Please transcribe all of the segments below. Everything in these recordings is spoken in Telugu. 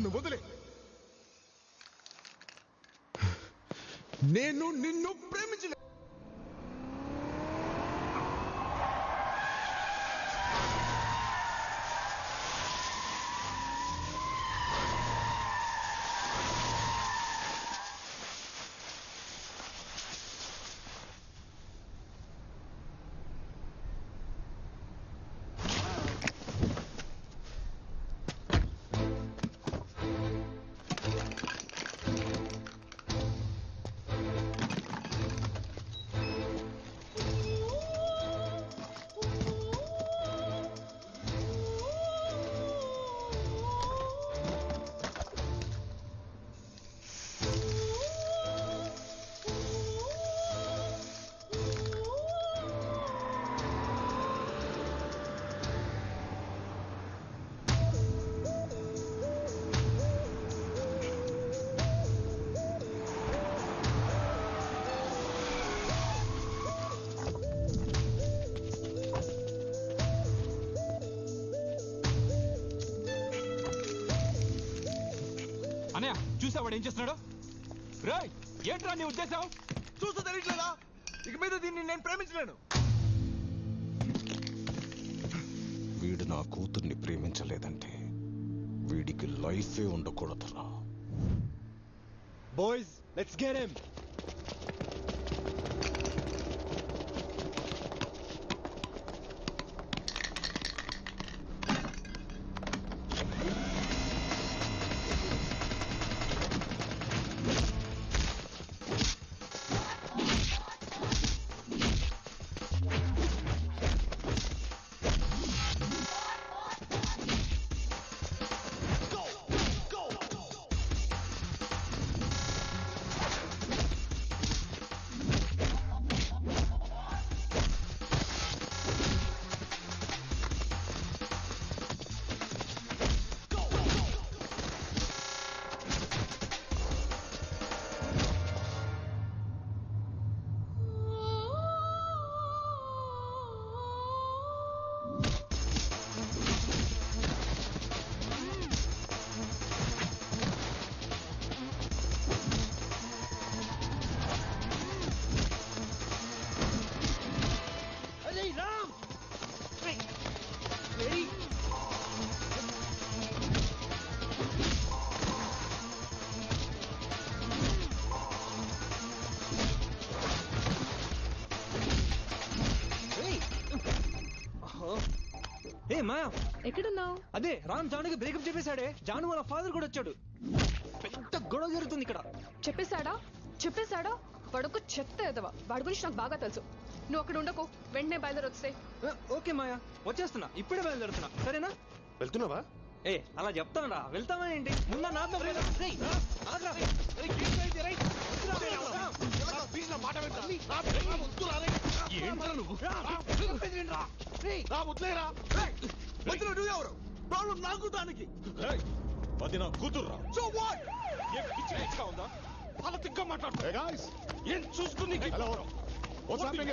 నన్ను వదిలే. నేను నిన్ను ప్రేమించలే. అనయ్య చూసావాడు ఏం చేస్తున్నాడు? రాయ్ ఏంట్రా నీ ఉద్దేశం? చూస్తూ తెలియట్లేదా? ఇక మీద దీన్ని నేను ప్రేమించలేను. వీడు నా కూతుర్ని ప్రేమించలేదంటే వీడికి లైఫే ఉండకూడదురా. బాయ్స్ లెట్స్ గెట్ హిమ్ ఏ మాయా. ఎక్కడున్నావు? అదే రామ్ జానుకి బ్రేకప్ చెప్పేశాడే. జాను వాళ్ళ ఫాదర్ కూడా వచ్చాడు. పెద్ద గొడవ జరుగుతుంది ఇక్కడ. చెప్పేశాడా? చెప్పేశాడా? వాడొక చెత్త ఎదవా. వాడి గురించి నాకు బాగా తెలుసు. నువ్వు అక్కడ ఉండకు. వెంటనే బయలుదేరి వస్తే ఏ, ఓకే మాయా. వచ్చేస్తున్నా. ఇప్పుడే బయలుదేరుతున్నా. సరేనా? వెళ్తున్నావా? ఏ అలా చెప్తానరా. వెళ్తావా ఏంటి? ముందు నాతో. ఏంట్రా నువ్వు? మధ్యలో ప్రాబ్లం నాకు దానికి. అది నా కూతుర్రా. సో వాట్ ఏం పిచ్చి పిచ్చిగా ఉందా? అలా తిక్క మాట్లాడుతున్నా ఏం చూసుకుని హలో వాట్స్ హ్యాపెనింగ్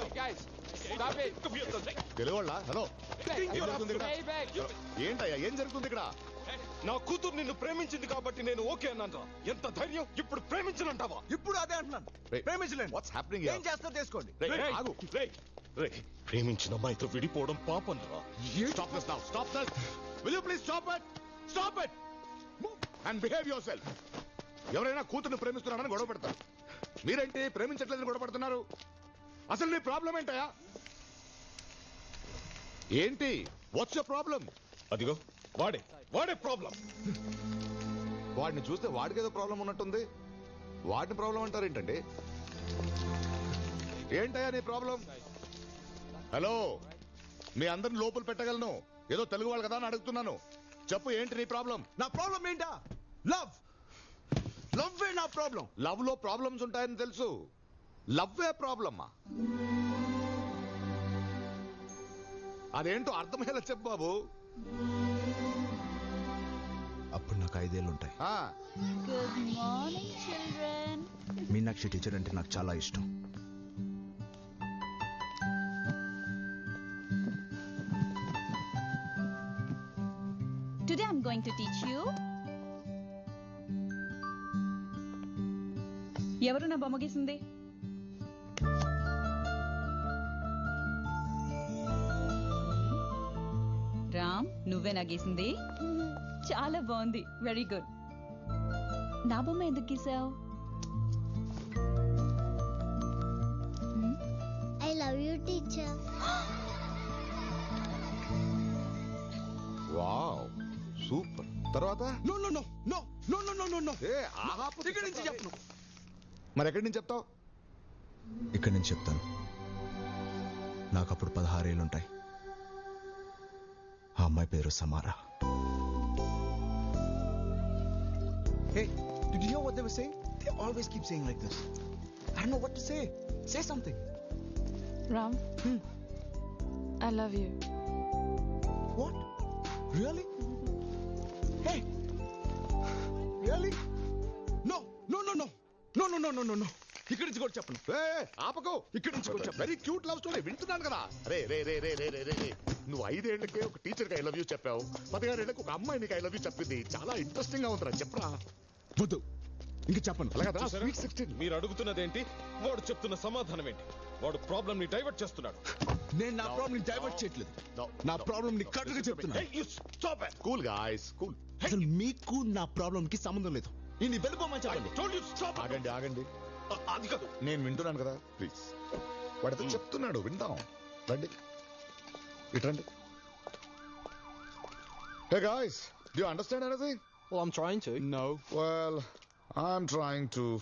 ఏంటయ్యా? ఏం జరుగుతుంది ఇక్కడ? నా కూతురు నిన్ను ప్రేమించింది కాబట్టి నేను ఓకే అన్నాను ఎంత ధైర్యం? ఇప్పుడు ప్రేమించనంటావా? ఇప్పుడు అదే అంటున్నాను. ప్రేమించలేను. what's happening ఏం? చేస్తా చేసుకోండి ఆగు. ప్రేమించిన అమ్మాయితో విడిపోవడం పాపం రా stop this now stop this will you please stop it stop it and behave yourself ఎవరైనా కూతుర్ని ప్రేమిస్తున్నారని గొడవ పెడతారు. మీరేంటి ప్రేమించట్లేదని గొడవ పడుతున్నారు? అసలు నీ ప్రాబ్లం ఏంటయా ఏంటి? వాట్స్ యువర్ ప్రాబ్లం అదిగో వాడే వాడే ప్రాబ్లం వాడిని చూస్తే వాడికి ఏదో ప్రాబ్లం ఉన్నట్టుంది. వాడిని ప్రాబ్లం అంటారు ఏంటండి ఏంటయ్యా నీ ప్రాబ్లం హలో మీ అందరిని లోపల పెట్టగలను. ఏదో తెలుగు వాళ్ళు కదా అని అడుగుతున్నాను. చెప్పు ఏంటి నీ ప్రాబ్లం? నా ప్రాబ్లం ఏంటా? లవ్. లవ్ నా ప్రాబ్లం? లవ్లో ప్రాబ్లమ్స్ ఉంటాయని తెలుసు. లవ్ ఏ ప్రాబ్లమ్మా? అదేంటో అర్థమయ్యేలా చెప్పు బాబు. అప్పుడు నాకు ఐదేళ్ళు ఉంటాయి ఆ, Good morning, children. Meenakshi teacher అంటే నాకు చాలా ఇష్టం. Today I'm going to teach you. ఎవరు నా బొమ్మ గీసింది? రామ్ నువ్వే నా గీసింది? చాలా బాగుంది. వెరీ గుడ్ నా బొమ్మ ఎందుకు గీసావు? ఐ లవ్ యూ టీచర్ తర్వాత No, no, no, no, no, no, no, no, no. ఏ ఆహా ఇక్కడి నుంచి చెప్పను మరి ఎక్కడి నుంచి చెప్తావు ఇక్కడి నుంచి చెప్తాను నాకు అప్పుడు పదహారేళ్ళు ఉంటాయి ఆ అమ్మాయి పేరు Samara Hey, did you hear what they were saying? They always keep saying like this. I don't know what to say. Say something. Ram I love you What? Really? Hey! Really? No, no, no, no. No, no, no, no, no, no. ఇక్కడి నుంచి కూడా చెప్పను. ఏ ఆపకు. ఇక్కడి నుంచి కూడా చెప్పను. వెరీ క్యూట్ లవ్ స్టోరీ వింటున్నాను కదా. రే రే రే రే రే రే. నువ్వు ఐదేళ్ళకే ఒక టీచర్కి ఐ లవ్ యూ చెప్పావు. పదిహారేళ్ళకి ఒక అమ్మాయి నీకు ఐ లవ్ యూ చెప్పింది. చాలా ఇంట్రెస్టింగ్గా ఉందిరా. చెప్పరా? వద్దు. ఇంక చెప్పను. అలాగా చూసారా? స్వీట్ సిక్స్టీన్ మీరు అడుగుతున్నదేంటి వాడు చెప్తున్న సమాధానం ఏంటి? వాడు ప్రాబ్లం ని డైవర్ట్ చేస్తున్నాడు. నేను నా ప్రాబ్లం డైవర్ట్ చేయట్లేదు. నా ప్రాబ్లం ని కట్టుగా చెప్తున్నా కూల్ గాయ్స్ కూల్ అసలు మీకు నా ప్రాబ్లం కి సంబంధం లేదు. నేను వెళ్ళిపోమని చెప్పండి. ఆగండి ఆగండి. అది కాదు. నేను వింటున్నాను కదా ప్లీజ్. వాడితో చెప్తున్నాడు విందాం. రండి. ఇట్రండి hey guys do you understand anything Well, I'm trying to. No well I'm trying to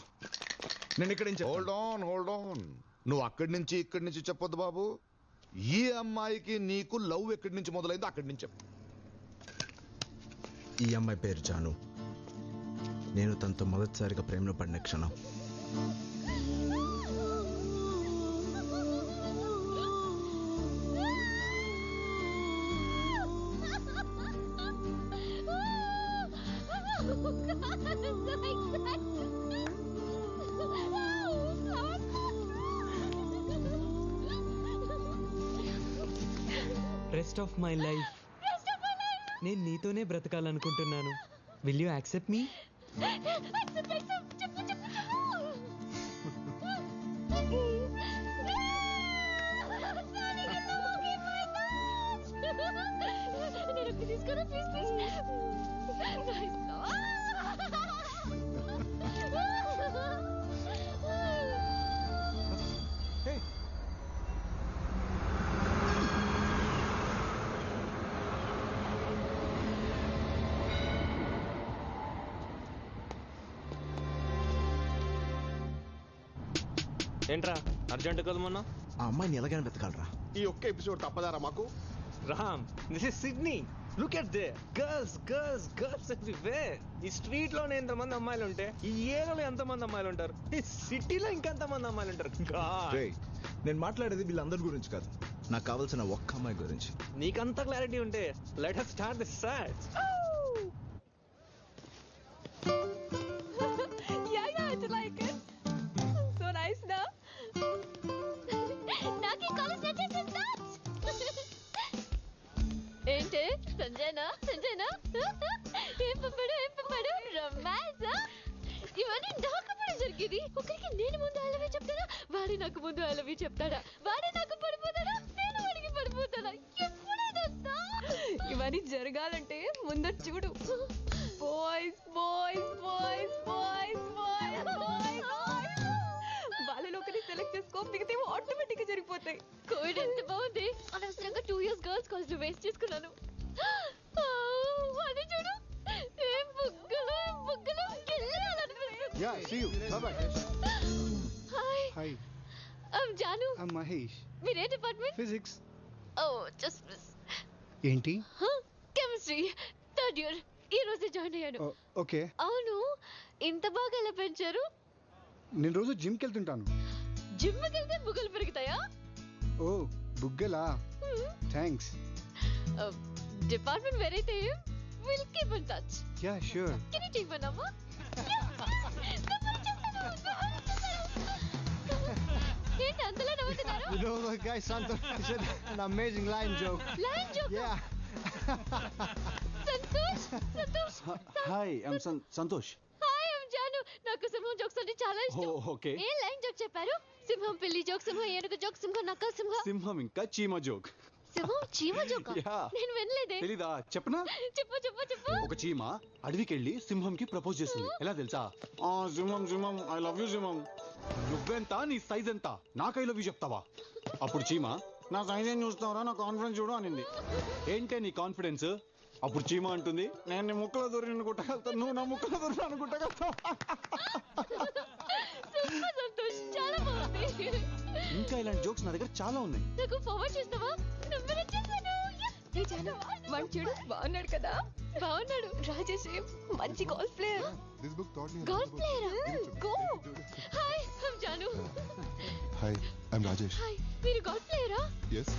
నేను ఇక్కడ నుంచి హోల్డ్ ఆన్ హోల్డ్ ఆన్ నువ్వు అక్కడి నుంచి ఇక్కడి నుంచి చెప్పొద్దు బాబు. ఈ అమ్మాయికి నీకు లవ్ ఎక్కడి నుంచి మొదలైందో అక్కడి నుంచి చెప్పు. ఈ అమ్మాయి పేరు జాను. నేను తనతో మొదటిసారిగా ప్రేమలో పడిన క్షణం. రెస్ట్ ఆఫ్ మై లైఫ్ నేను నీతోనే బ్రతకాలనుకుంటున్నాను. విల్ యూ యాక్సెప్ట్ మీ తీసుకోరా ప్లీజ్ ఏంట్రా? అర్జెంట్ కదా మొన్న? ఆ అమ్మాయిని ఎలాగైనా వెతకాలరా. ఈ ఒక్క ఎపిసోడ్ తప్పదారా మాకు? Ram this is Sydney look at the girls girls girls everywhere ఈ స్ట్రీట్లోనే ఎంతమంది అమ్మాయిలు ఉంటే ఈ ఏరియాలో ఎంతమంది అమ్మాయిలు ఉంటారు? ఈ సిటీలో ఇంకెంతమంది అమ్మాయిలు ఉంటారు? God. రేయ్ నేను మాట్లాడేది వీళ్ళందరి గురించి కాదు. నాకు కావాల్సిన ఒక్క అమ్మాయి గురించి. నీకంత క్లారిటీ ఉంటే let us start this set ఏంటి సంజయ్నా సంజయ్నా ఏం పంపాడు ఏం పంపాడు రొమాన్స్ ఇవన్నీ నాకప్పుడు జరిగేది. ఒకరికి నేను ముందు అలవి చెప్తాడా వాడే నాకు ముందు అలవి చెప్తాడా? వాడే నాకు పడిపోతాడా? నేను వాడికి పడిపోతాడా ఎప్పుడైనా ఇవన్నీ జరగాలంటే ముందర చూడు. Boys boys boys boys boys boys వాళ్ళలో ఒకరిని సెలెక్ట్ చేసుకో మిగతా ఆటోమేటిక్గా జరిగిపోతాయి. కోవిడ్ ఎంత బాగుంది? అనవసరంగా two years girls college waste చేసుకున్నాను. అది చూడు ఏం బుగ్గలు ఏం బుగ్గలు గిల్లాలనిపిస్తుంది. Hi Hi, I'm Janu I'm Mahesh. మీరే డిపార్ట్మెంట్ Physics. ఓ జస్ట్ మిస్ ఏంటి కెమిస్ట్రీ థర్డ్ ఇయర్ ఈ రోజే జాయిన్ అయ్యాను ఓకే అవును ఇంత బాగా ఎలా పెంచారు నేను రోజు జిమ్కి వెళ్తుంటాను జిమ్ వెళ్తే బుగ్గలు పెరుగుతాయా ఓ బుగ్గలా thanks will keep in touch yeah sure can you take my number ఏంటి అంతలా నవ్వుతున్నారు? You know the guy Santosh said an amazing line joke. Line joke Yeah. Santosh Santosh Hi, I'm San- Santosh. Hi I'm Janu నాకు సింహం జోక్స్ అంటే చాలా ఇష్టం. ఓకే ఏ లైన్ జోక్ చెప్పారు? సింహం పిల్లి జోక్ సింహం ఏనుగు జోక్ సింహం నక్క సింహం సింహం ఇంకా చీమ జోక్ సింహం చీమ జోక్? యా. నేను వినలేదే. తెలీదా? చెప్పనా? చెప్పు చెప్పు చెప్పు. ఒక చీమ అడవికి వెళ్ళి సింహంకి ప్రపోజ్ చేస్తుంది ఎలా తెలుసా? ఆ సింహం సింహం. ఐ లవ్ యూ సింహం. నువ్వెంత? నీ సైజ్ ఎంత? నాకు ఐ లవ్ యూ చెప్తావా? అప్పుడు చీమ నా సైజ్ ఏం చూస్తావరా? నా కాన్ఫిడెన్స్ చూడు అనింది. ఏంటే నీ కాన్ఫిడెన్స్ అప్పుడు చీమ అంటుంది నేను నీ ముక్కలో దూరి నిన్ను కుట్టగలుగుతాను నువ్వు నా ముక్కలో దూరి నన్ను కుట్టగలుగుతావు సూపర్ ఇంకా ఇలాంటి జోక్స్ నా దగ్గర చాలా ఉన్నాయి. నాకు ఫార్వర్డ్ చేస్తావా? నంబర్ వచ్చేసాను ఏ జాను వాడు చూడు బాగున్నాడు కదా. బాగున్నాడు. రాజేష్ మంచి golf player golf about- ప్లేయరా. Hi Janu I'm Rajesh. Hi మీరు గోల్ఫ్ ప్లేయరా Yes,